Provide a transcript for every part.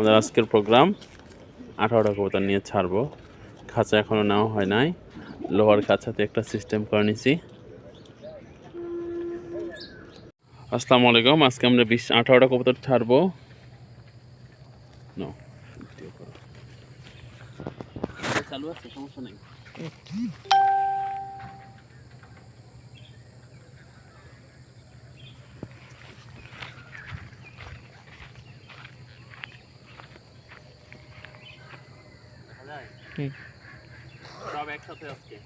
আমাদের আজকের প্রোগ্রাম আঠারোটা কবুতর নিয়ে ছাড়বো। খাঁচা এখনও নেওয়া হয় নাই। লোহার খাঁচাতে একটা সিস্টেম করে নিছি। আসসালামু আলাইকুম, আজকে আমরা বিশ আঠারোটা কবুতর ছাড়বো No, ভিডিও করো। চালু আছে সমস্যা নেই হুম। সব একসাথে আজকে।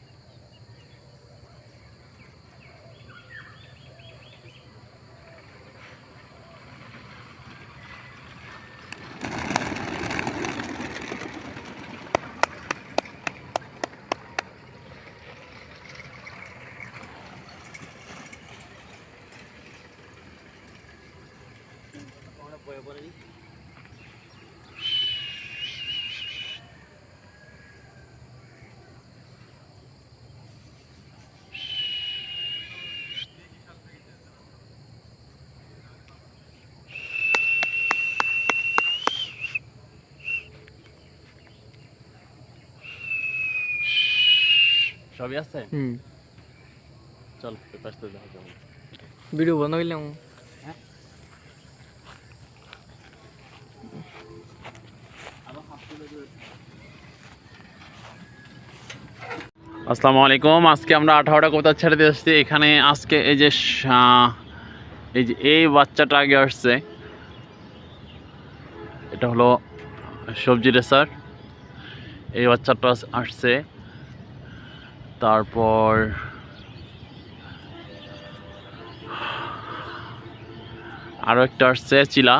সবই আছে? হুম। চল যাবে। ভিডিও বন্ধ করলাম। আসসালামু আলাইকুম। আজকে আমরা আঠারোটা কবুতর ছেড়ে দিয়ে আসছি। এখানে আজকে এই যে এই যে এই বাচ্চাটা আগে আসছে। এটা হলো সবজি রেসার। এই বাচ্চাটা আসছে। তারপর আরও একটা আসছে চিলা।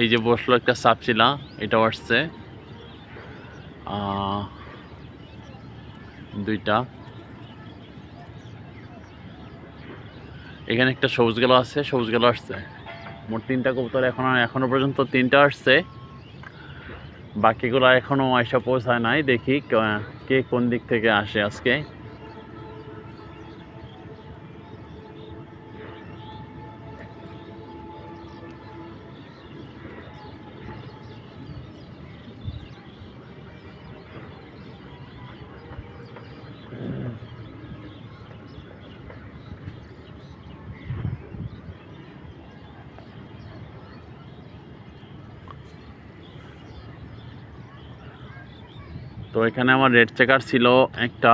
এই যে বসল একটা সাপ চিলা এটাও আসছে। দুইটা। এখানে একটা সবুজ গেলা আছে, সবুজ গেলা আসছে। মোট তিনটা কবুতর এখন এখনও পর্যন্ত তিনটা আসছে। বাকিগুলো এখনও আইসা পৌঁছায় নাই, দেখি কে কোন দিক থেকে আসে আজকে। তো এখানে আমার রেড চেকার ছিল একটা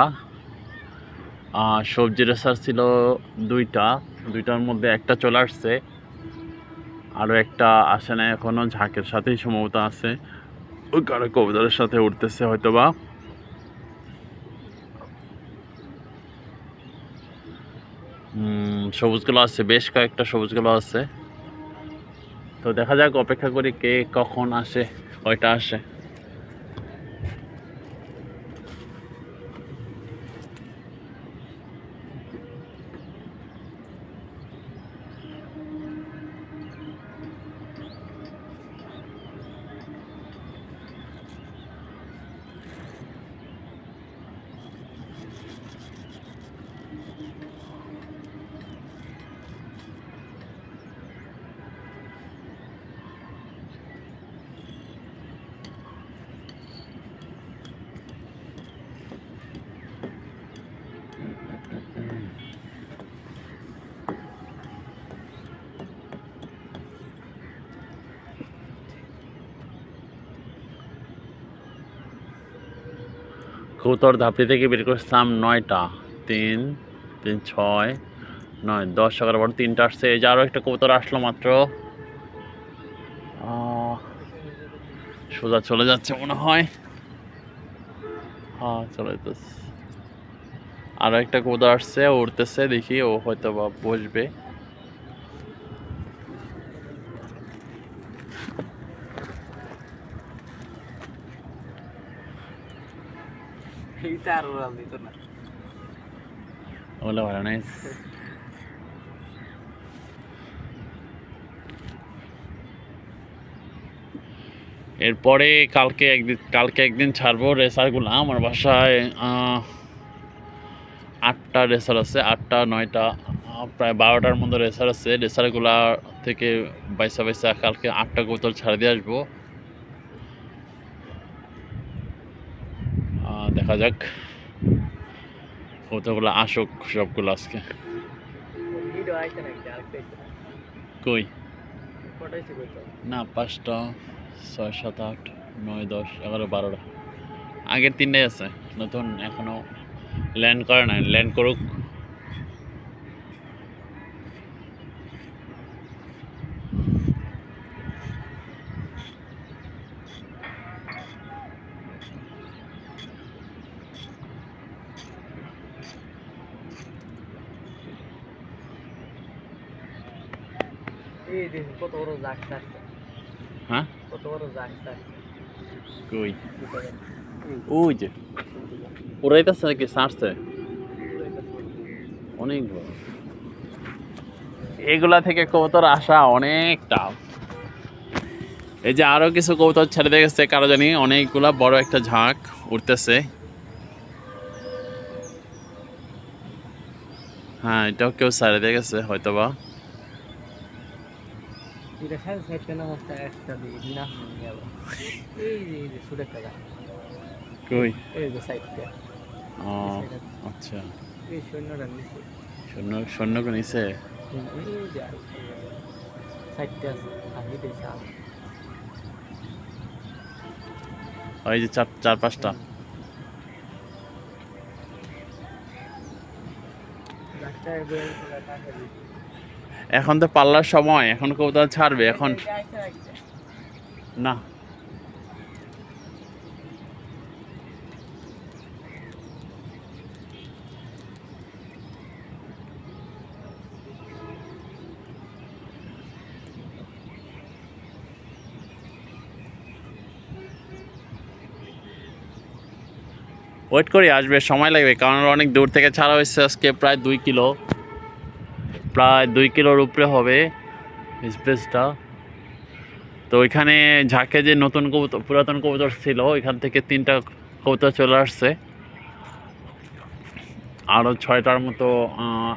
সবজি রেসার ছিল দুইটা, দুইটার মধ্যে একটা চলে আসছে। আরও একটা আসে না এখনও ঝাঁকের সাথেই সম্ভবত আছে। ওই কারও কবুতরের সাথে উঠতেছে হয়তো বা সবুজগুলো আছে, বেশ কয়েকটা সবুজগুলো আছে। তো দেখা যাক, অপেক্ষা করি কে কখন আসে, কয়টা আসে। কৌতর ধাপড়ি থেকে বের করেছিলাম নয়টা। তিন তিন, ছয়, নয়, দশ, এগারো, বারো, তিনটা আসছে। এই যে আরও একটা কবুতর আসলো মাত্র। সোজা চলে যাচ্ছে মনে হয়। হ্যাঁ চলে যেতেছে আরও একটা কবুতর আসছে, ও উঠতেছে দেখি ও হয়তো বা বসবে। এইটা আর এরপরে কালকে একদিন কালকে একদিন ছাড়বো রেসারগুলো। আমার বাসায় আটটা রেসার আছে, আটটা, নয়টা প্রায় বারোটার মতো রেসার আছে। রেসারগুলা থেকে বাইসা বাইসা কালকে আটটা বোতল ছাড় দিয়ে আসব। দেখা যাক। কতগুলো আসুক সবগুলো আজকে। কই? না, পাঁচটা, ছয়, সাত, আট, নয়, দশ, এগারো, বারোটা। আগের তিনটাই আছে। নতুন এখনও ল্যান্ড করে নাই। ল্যান্ড করুক। এই দেখুন কত বড় জাক থাকছে হ্যাঁ? কত বড় জাক থাকছে কই? ওই যে উড়াইতেছে নাকি অনেক বড়। এগুলা থেকে কবুতর আসা অনেক টাফ। এই যে আরও কিছু কবুতর ছেড়ে দিয়ে গেছে কারও জানি? অনেকগুলা বড় একটা ঝাঁক উঠতেছে। হ্যাঁ এটাও কেউ ছেড়ে দিয়ে গেছে হয়তো বা এটা সাড়ে একটা এই যে এই যে কই? এই যে সাইডটা। ও আচ্ছা। এই নিচে সৈন্য সৈন্যকে নিছে? এই যে সাইডটা আছে আর এই ওই যে চার চার পাঁচটা। দিই এখন তো পাল্লার সময়, এখন কবুতর ছাড়বে, এখন না। ওয়েট করি, আসবে, সময় লাগবে, কারণ অনেক দূর থেকে ছাড়া হয়েছে আজকে, প্রায় দুই কিলো। প্রায় দুই কিলোর উপরে হবে স্পেসটা। তো ওইখানে ঝাঁকে যে নতুন কবুতর পুরাতন কবুতর ছিল ওইখান থেকে তিনটা কবুতর চলে আসছে। আরও ছয়টার মতো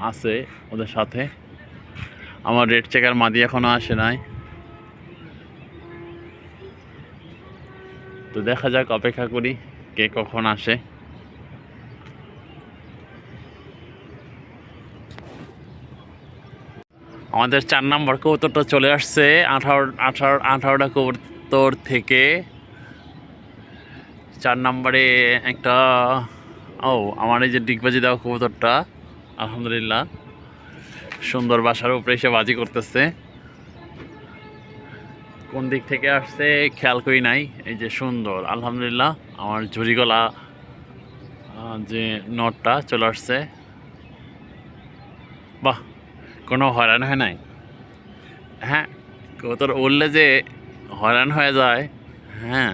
আছে ওদের সাথে। আমার রেড চেকার মাদি এখনও আসে নাই। তো দেখা যাক, অপেক্ষা করি কে কখন আসে। আমাদের চার নম্বর কবুতরটা চলে আসছে আঠারো আঠারো আঠারোটা কবুতর থেকে। চার নম্বরে একটা, ও, আমার এই যে ডিগবাজি দেওয়া কবুতরটা, আলহামদুলিল্লাহ। সুন্দর বাসার উপরে এসে বাজি করতেছে। কোন দিক থেকে আসছে খেয়াল করি নাই, এই যে সুন্দর, আলহামদুলিল্লাহ। আমার ঝুড়িগলা যে নটটা চলে আসছে। বাহ কোনো হয়রান হয় নাই? হ্যাঁ কবুতর উঠলে যে হয়রান হয়ে যায় হ্যাঁ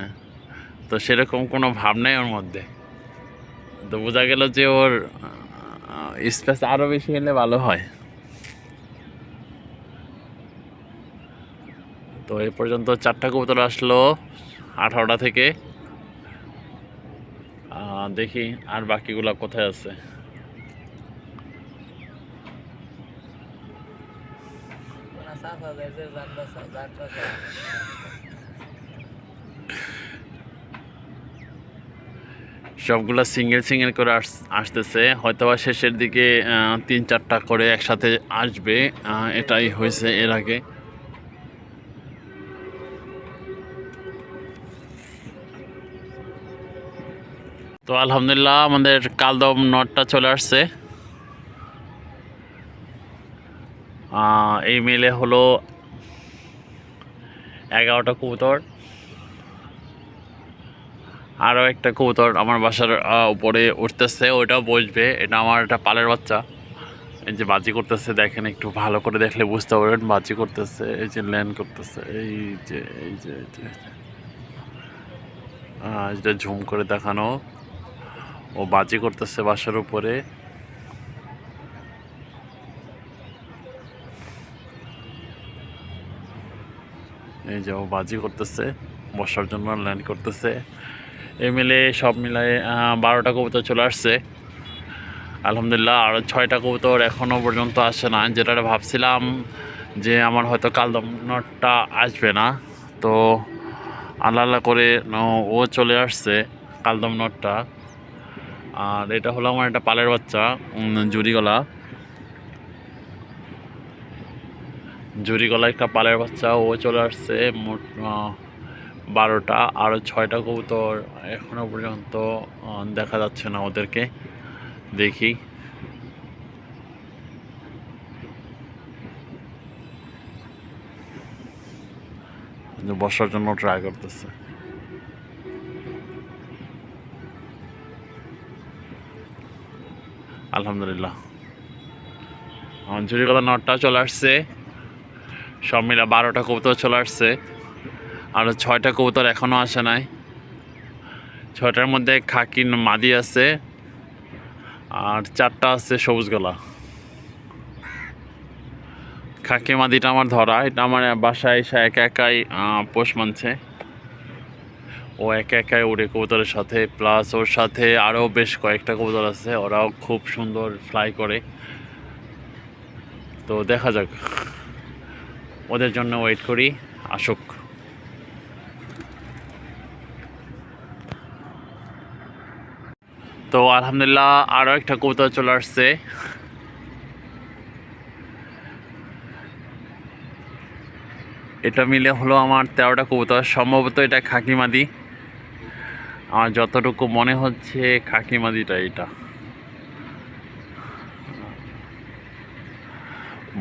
তো সেরকম কোনো ভাব নেই ওর মধ্যে। তো বোঝা গেল যে ওর স্পেস আরও বেশি হলে ভালো হয়। তো এই পর্যন্ত চারটা কবুতর আসলো আঠারোটা থেকে। দেখি আর বাকিগুলা কোথায় আছে। সবগুলা সিঙ্গেল সিঙ্গেল করে আসতেছে। হয়তো বা শেষের দিকে তিন, চারটা করে একসাথে আসবে। এটাই হয়েছে এর আগে। তো আলহামদুলিল্লাহ, আমাদের কালদম নটটা চলে আসছে। এই মেলে হলো এগারোটা কবুতর। আরও একটা কবুতর আমার বাসার উপরে উঠতেছে, ওইটাও বসবে। এটা আমার একটা পালের বাচ্চা। এই যে বাজি করতেছে, দেখেন একটু ভালো করে দেখলে বুঝতে পারবেন। বাজি করতেছে, এই যে ল্যান্ড করতেছে, এই যে এই যে এই যে এটা ঝুম করে দেখানো। ও বাজি করতেছে বাসার উপরে। এই যে ও বাজি করতেছে বসার জন্য ল্যান্ড করতেছে। এই মিলে সব মিলায়ে বারোটা কবুতর চলে আসছে। আলহামদুলিল্লাহ আরও ছয়টা কবুতর এখনও পর্যন্ত আসে না। যেটা ভাবছিলাম যে আমার হয়তো কালদমটা আসবে না। তো আল্লাহ আল্লাহ করে ও চলে আসছে কালদম নটটা আর এটা হলো আমার একটা পালের বাচ্চা উম, জুড়িগলা জুড়িগলা একটা পালের বাচ্চা, ও চলে আসছে মোট বারোটা আরও ছয়টা কবুতর এখনও পর্যন্ত দেখা যাচ্ছে না ওদেরকে। দেখি। বসার জন্য ট্রাই করতেছে। আলহামদুলিল্লাহ। ঝুড়ি কথা নটটা চলে আসছে। সব মিলে বারোটা কবুতর চলে আসছে। আরও ছয়টা কবুতর এখনও আসে নাই। ছয়টার মধ্যে খাকি মাদি আছে, আর চারটা আছে সবুজ গলা। খাকি মাদিটা আমার ধরা, এটা আমার বাসায় এসে একা একাই পোষ মানছে। ও একা একাই উড়ে কবুতরের সাথে প্লাস ওর সাথে আরও বেশ কয়েকটা কবুতর আছে, ওরাও খুব সুন্দর ফ্লাই করে। তো দেখা যাক। ওদের জন্য ওয়েট করি, আসুক। তো আলহামদুলিল্লাহ আরও একটা কবুতর চলে আসছে। এটা মিলে হলো আমার তেরোটা কবুতর, সম্ভবত এটা খাকি মাদি আমার যতটুকু মনে হচ্ছে খাকি মাদিটা এটা।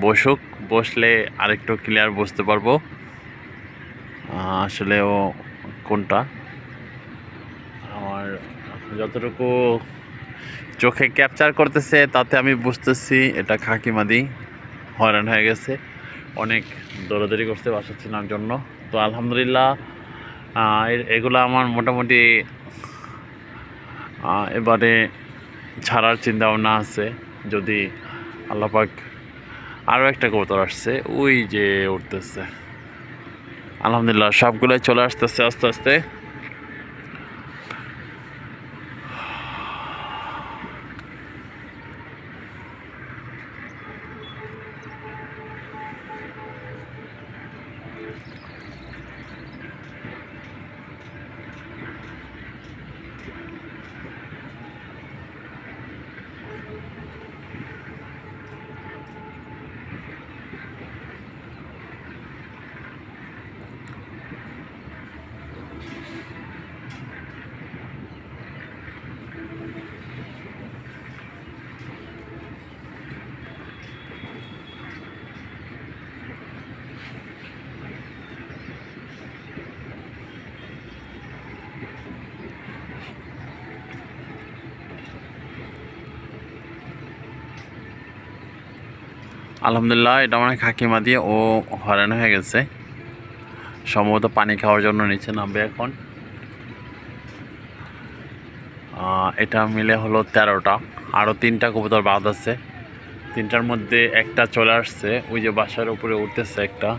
বসুক। বসলে আরেকটু ক্লিয়ার বুঝতে পারব। আসলে ও কোনটা? আমার যতটুকু চোখে ক্যাপচার করতেছে, তাতে আমি বুঝতেছি এটা খাকি মাদি হয়রান হয়ে গেছে। অনেক দৌড়াদৌড়ি করতে বাসাচ্ছিলাম জন্য। তো আলহামদুলিল্লাহ এগুলো আমার মোটামুটি এবারে ছাড়ার চিন্তা ভাবনা আছে। যদি আল্লাপাক আরও একটা কবুতর আসছে ওই যে উঠতেছে। আলহামদুলিল্লাহ সবগুলোই চলে আসতেছে আস্তে আস্তে। আলহামদুলিল্লাহ, এটা মানে খাকিমা দিয়ে, ও হয়রান হয়ে গেছে। সম্ভবত পানি খাওয়ার জন্য নিচে নামবে এখন। এটা মিলে হলো তেরোটা। আরও তিনটা কবুতর বাদ আছে। তিনটার মধ্যে একটা চলে আসছে, ওই যে বাসার উপরে উঠতেছে একটা।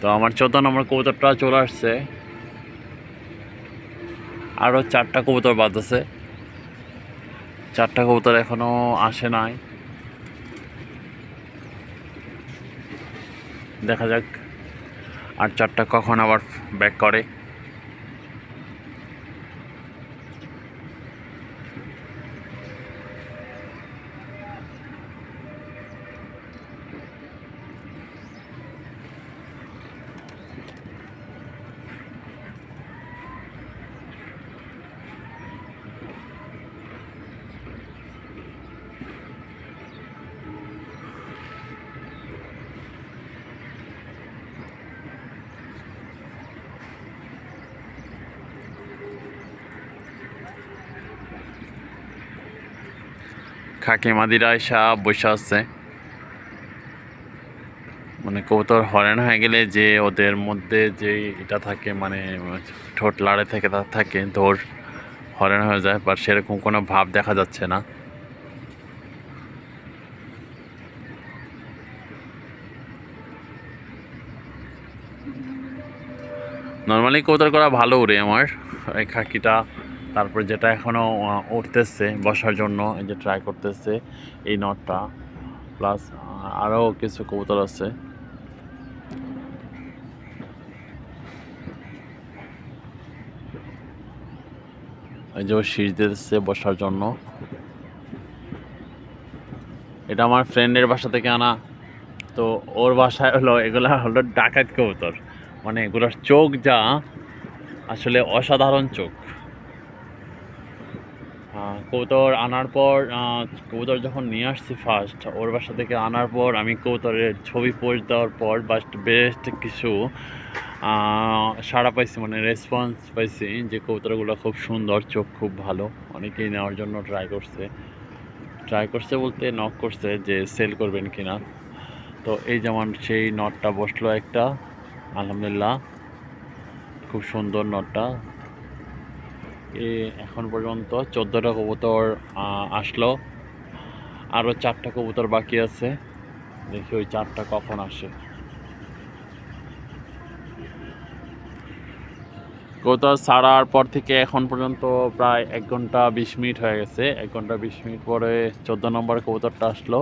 তো আমার চোদ্দ নম্বর কবুতরটা চলে আসছে। আরও চারটা কবুতর বাদ আছে। চারটা কবুতর এখনও আসে নাই। দেখা যাক আর চারটা কখন আবার ব্যাক করে। খাকিমাদিরা সাপ বসে আছে। মানে কবুতর হরেন হয়ে গেলে যে ওদের মধ্যে যে এটা থাকে মানে ঠোঁট লাড়ে থেকে থাকে ধর হরেন হয়ে যায়, বা সেরকম কোনো ভাব দেখা যাচ্ছে না। নর্মালি কবুতর করা ভালো উড়ে আমার। এই খাকিটা তারপর যেটা এখনও উঠতেছে বসার জন্য, এই যে ট্রাই করতেছে এই নটটা প্লাস আরও কিছু কবুতর আছে। এই যে শীষ দিতেছে বসার জন্য। এটা আমার ফ্রেন্ডের বাসা থেকে আনা, তো ওর বাসায় হলো, এগুলা হলো ডাকাত কবুতর। মানে এগুলোর চোখ যা, আসলে অসাধারণ চোখ। আহ, কবুতর আনার পর আহ, কবুতর যখন নিয়ে আসছি ফার্স্ট ওর বাসা থেকে আনার পর আমি কবুতরের ছবি পোস্ট দেওয়ার পর বাস্ট বেস্ট কিছু সাড়া পাইছি মানে রেসপন্স পাইছি যে কবুতরগুলো খুব সুন্দর চোখ খুব ভালো। অনেকেই নেওয়ার জন্য ট্রাই করছে। ট্রাই করছে বলতে নক করছে যে সেল করবেন কিনা। তো এই যেমন সেই নটটা বসল একটা আলহামদুলিল্লাহ খুব সুন্দর নটটা এখন পর্যন্ত চোদ্দোটা কবুতর আসলো। আরও চারটা কবুতর বাকি আছে। দেখি ওই চারটা কখন আসে। কবুতর ছাড়ার পর থেকে এখন পর্যন্ত প্রায় এক ঘণ্টা বিশ মিনিট হয়ে গেছে। এক ঘণ্টা বিশ মিনিট পরে চোদ্দ নম্বর কবুতরটা আসলো।